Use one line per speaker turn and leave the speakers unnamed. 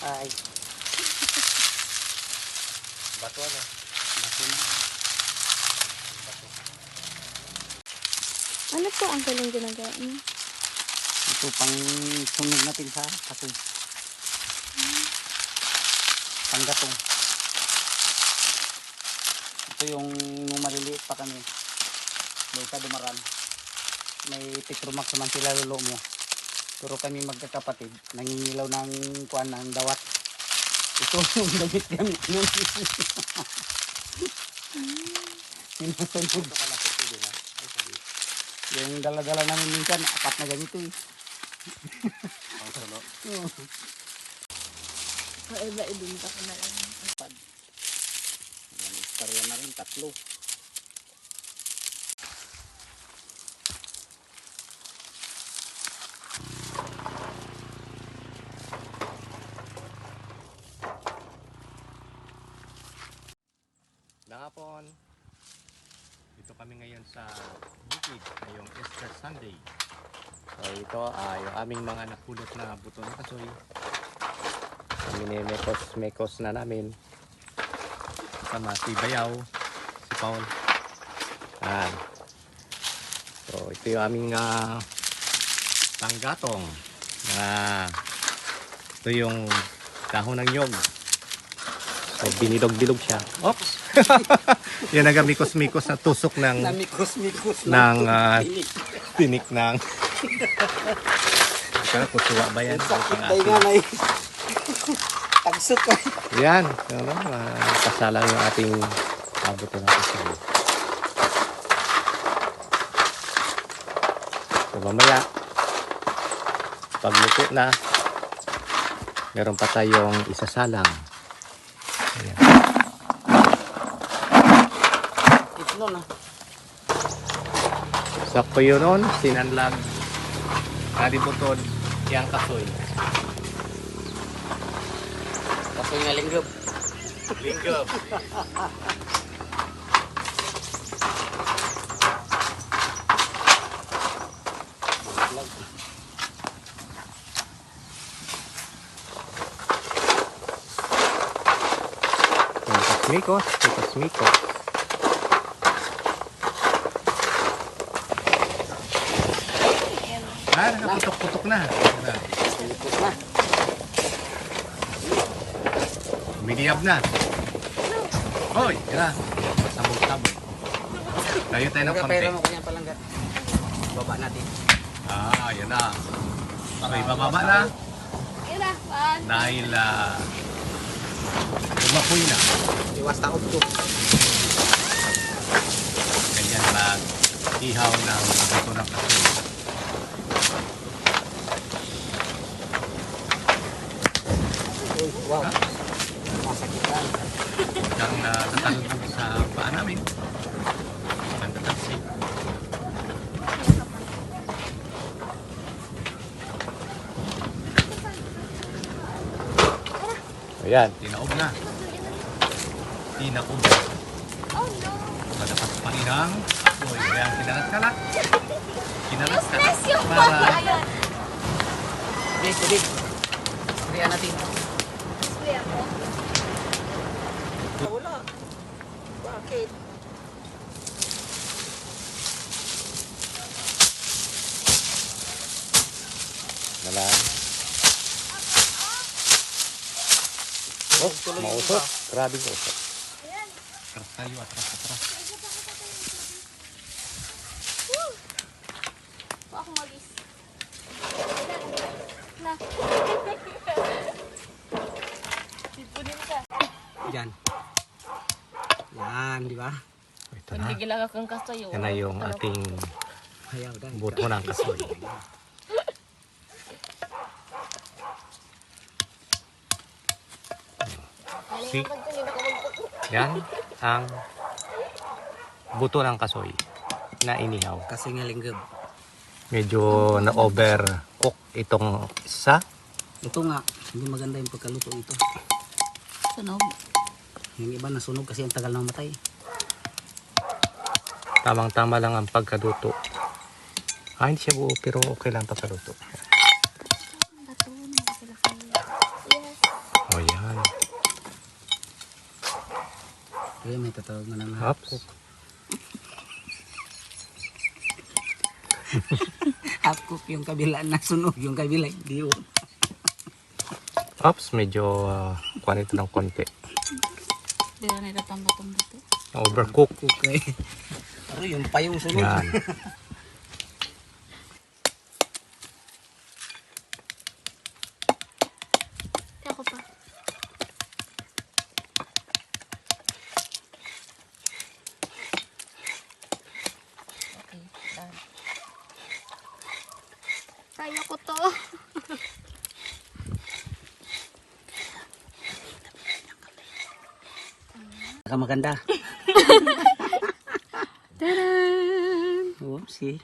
Ay,
Bato ano?
bato na.
Ano po ang galing ginagawa niyo?
Ito pang sunog natin sa kasoy. Panggatong. Ito yung nung maliliit pa kami. Doon sa Dumaran. May Petromax naman sila lolo mo. Pero kami magkakapatid, nangingilaw ng kuan ng dawat. Ito yung damit kami nun. Sinusunod. Yung dala-dala namin minsan, apat na ganito eh.
Ang solo.
Oo.
Kaiba ibinta ko na lang.
Yan, istorya na rin, tatlo.
Nangapon. Dito kami ngayon sa bukid ngayong Easter Sunday. So ito ay yung aming mga napulot na buto ng kasoy. Kami Mekos, Mekos na namin. Sama si Bayaw, si Paul. Yan. So ito yung aming ah, panggatong. Na ito yung dahon ng nyog. So binilog-bilog siya. Oops! Yan ang mikos-mikos na tusok ng
Namikos-mikos
Ng,
pilik.
tinik ng... Kaya kusuwa ba yan?
Sakit tayo nga na. Tagsok ko.
Yan. Ano, uh, kasala yung ating abot na natin. So mamaya, pagluto na, meron pa tayong isasalang.
Itno na.
Sakto yun nun, sinanlag, kalibutod, yang kasoy.
Kaso nga linggap.
Linggo. Mikos, mikos, mikos. Ah, nakaputok-putok na.
Mikos na.
Umigiyab na. Hoy, tira. Sabog-sabog. Tayo tayo ng konti.
Pera mo kanya palanggat. Baba natin.
Ah, yan na. Okay, bababa na.
Ira, pan.
Dahil uh, umapoy na.
Iwas taot ko.
Ganyan mag ihaw ng bato ng kasoy.
Uy, wow. Masakitan.
Siyang uh, natalubog sa paa namin. Ang tataksi. Ayan, tinaob na. Tinaob.
Oh no.
Malakas pa inang. Uy, ayan, kinalat-kalat. Kinalat-kalat.
Stress yung
Para
Ayan.
Big, big. Kaya natin.
Kuya ko.
Wala. Bakit?
Wala. Oh, mausok. Grabe ko usok. Atras tayo, atras, atras.
Ako magis. Na. Sipunin ka.
Yan. Yan, di ba?
Ito na.
Hindi gilaga kang kastoy.
Yan na yung ating buto ng kasoy. Si, yan ang buto ng kasoy na inihaw.
Kasi nga linggab.
Medyo na-over cook itong isa.
Ito nga, hindi maganda yung pagkaluto ito.
Sunog.
Yung iba nasunog kasi ang tagal na matay.
Tamang tama lang ang pagkaluto. Ah, hindi siya buo pero okay lang pagkaluto.
Oh, yan.
Kaya may tatawag na ng hap
cook.
half cook yung kabila nasunog yung kabila hindi yun.
Ops, medyo ah, uh, kwanito ng konti.
Hindi na nila tamba-tamba to.
Overcook.
Okay. Pero yung pa yung sunog.
Yan.
Ako pa. Okay, done. Kaya ko to.
Saka maganda.
Tadaan!
Oopsie.